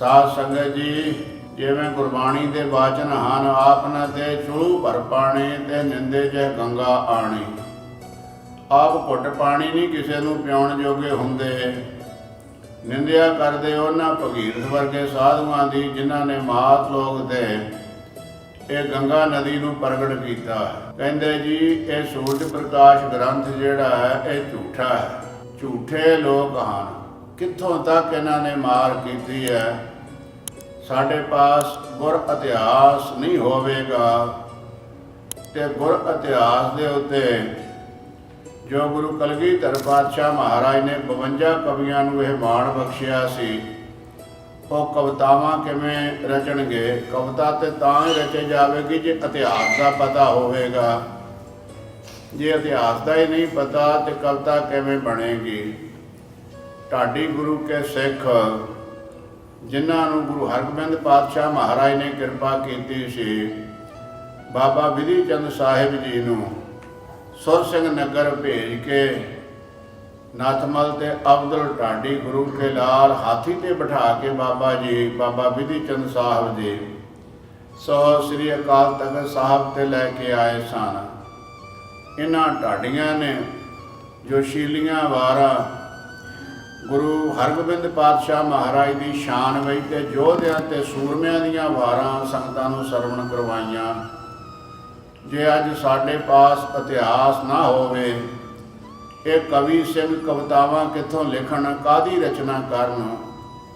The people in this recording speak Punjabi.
ਸਾਧ ਸੰਗਤ ਜੀ, ਜਿਵੇਂ ਗੁਰਬਾਣੀ ਦੇ ਵਾਚਨ ਹਨ ਆਪਨਾ ਤੇ ਚੁਲੂ ਭਰ ਪਾਣੀ, ਤੇ ਨਿੰਦੇ ਜਹ ਗੰਗਾ ਆਣੀ। ਆਪ ਘੁੱਟ ਪਾਣੀ ਨਹੀਂ ਕਿਸੇ ਨੂੰ ਪਿਉਣ ਜੋਗੇ ਹੁੰਦੇ। ਨਿੰਦਿਆ ਕਰਦੇ ਉਹਨਾਂ ਭਗੀਰਥ ਵਰਗੇ ਸਾਧੂਆਂ ਦੀ, ਜਿਨ੍ਹਾਂ ਨੇ ਮਾਤ ਲੋਕ ਦੇ ਇਹ ਗੰਗਾ ਨਦੀ ਨੂੰ ਪ੍ਰਗਟ ਕੀਤਾ ਕਹਿੰਦੇ ਜੀ, ਇਹ ਸੂਰਜ ਪ੍ਰਕਾਸ਼ ਗ੍ਰੰਥ ਜਿਹੜਾ ਹੈ, ਇਹ ਝੂਠਾ ਹੈ। ਝੂਠੇ ਲੋਕ ਹਨ। ਕਿੱਥੋਂ ਤੱਕ ਇਹਨਾਂ ਨੇ ਮਾਰ ਕੀਤੀ ਹੈ? ਸਾਡੇ ਪਾਸ ਗੁਰ ਇਤਿਹਾਸ ਨਹੀਂ ਹੋਵੇਗਾ। ਤੇ ਗੁਰ ਇਤਿਹਾਸ ਦੇ ਉੱਤੇ ਜੋ ਗੁਰੂ ਕਲਗੀਧਰ ਪਾਤਸ਼ਾਹ ਮਹਾਰਾਜ ਨੇ 52 ਕਵੀਆਂ ਨੂੰ ਇਹ ਮਾਣ ਬਖਸ਼ਿਆ ਸੀ, ਉਹ ਕਵਿਤਾਵਾਂ ਕਿਵੇਂ ਰਚਣਗੇ? ਕਵਿਤਾ ਤੇ ਤਾਂ ਹੀ ਰਚੇ ਜਾਵੇਗੀ ਜੇ ਇਤਿਹਾਸ ਦਾ ਪਤਾ ਹੋਵੇਗਾ। ਜੇ ਇਤਿਹਾਸ ਦਾ ਹੀ ਨਹੀਂ ਪਤਾ ਤੇ ਕਵਿਤਾ ਕਿਵੇਂ ਬਣੇਗੀ? ਢਾਡੀ ਗੁਰੂ ਕੇ ਸਿੱਖ, ਜਿਨ੍ਹਾਂ ਨੂੰ ਗੁਰੂ ਹਰਗੋਬਿੰਦ ਪਾਤਸ਼ਾਹ ਮਹਾਰਾਜ ਨੇ ਕਿਰਪਾ ਕੀਤੀ ਸੀ, ਬਾਬਾ ਵਿਧੀ ਚੰਦ ਸਾਹਿਬ ਜੀ ਨੂੰ ਸੁਰ ਸਿੰਘ ਨਗਰ ਭੇਜ ਕੇ ਨਥਮਲ ਤੇ ਅਬਦੁਲ ਢਾਡੀ ਗੁਰੂ ਕੇ ਲਾਲ ਹਾਥੀ ਤੇ ਬਿਠਾ ਕੇ ਬਾਬਾ ਜੀ, ਬਾਬਾ ਵਿਧੀ ਚੰਦ ਸਾਹਿਬ ਜੀ, ਸੋ ਸ੍ਰੀ ਅਕਾਲ ਤਖਤ ਸਾਹਿਬ ਤੇ ਲੈ ਕੇ ਆਏ ਸਨ। ਇਹਨਾਂ ਢਾਡੀਆਂ ਨੇ ਜੋ ਸ਼ੀਲੀਆਂ ਵਾਰਾਂ ਗੁਰੂ ਹਰਗੋਬਿੰਦ ਪਾਤਸ਼ਾਹ ਮਹਾਰਾਜ ਦੀ ਸ਼ਾਨ ਵਿੱਚ ਤੇ ਯੋਧਿਆਂ ਤੇ ਸੂਰਮਿਆਂ ਦੀਆਂ ਵਾਰਾਂ ਸੰਗਤਾਂ ਨੂੰ ਸਰਵਣ ਕਰਵਾਈਆਂ। ਜੇ ਅੱਜ ਸਾਡੇ ਪਾਸ ਇਤਿਹਾਸ ਨਾ ਹੋਵੇ, ਇਹ ਕਵੀ ਸਿੰਘ ਕਵਿਤਾਵਾਂ ਕਿੱਥੋਂ ਲਿਖਣ ਕਾਦੀ ਰਚਨਾ ਕਰਨ?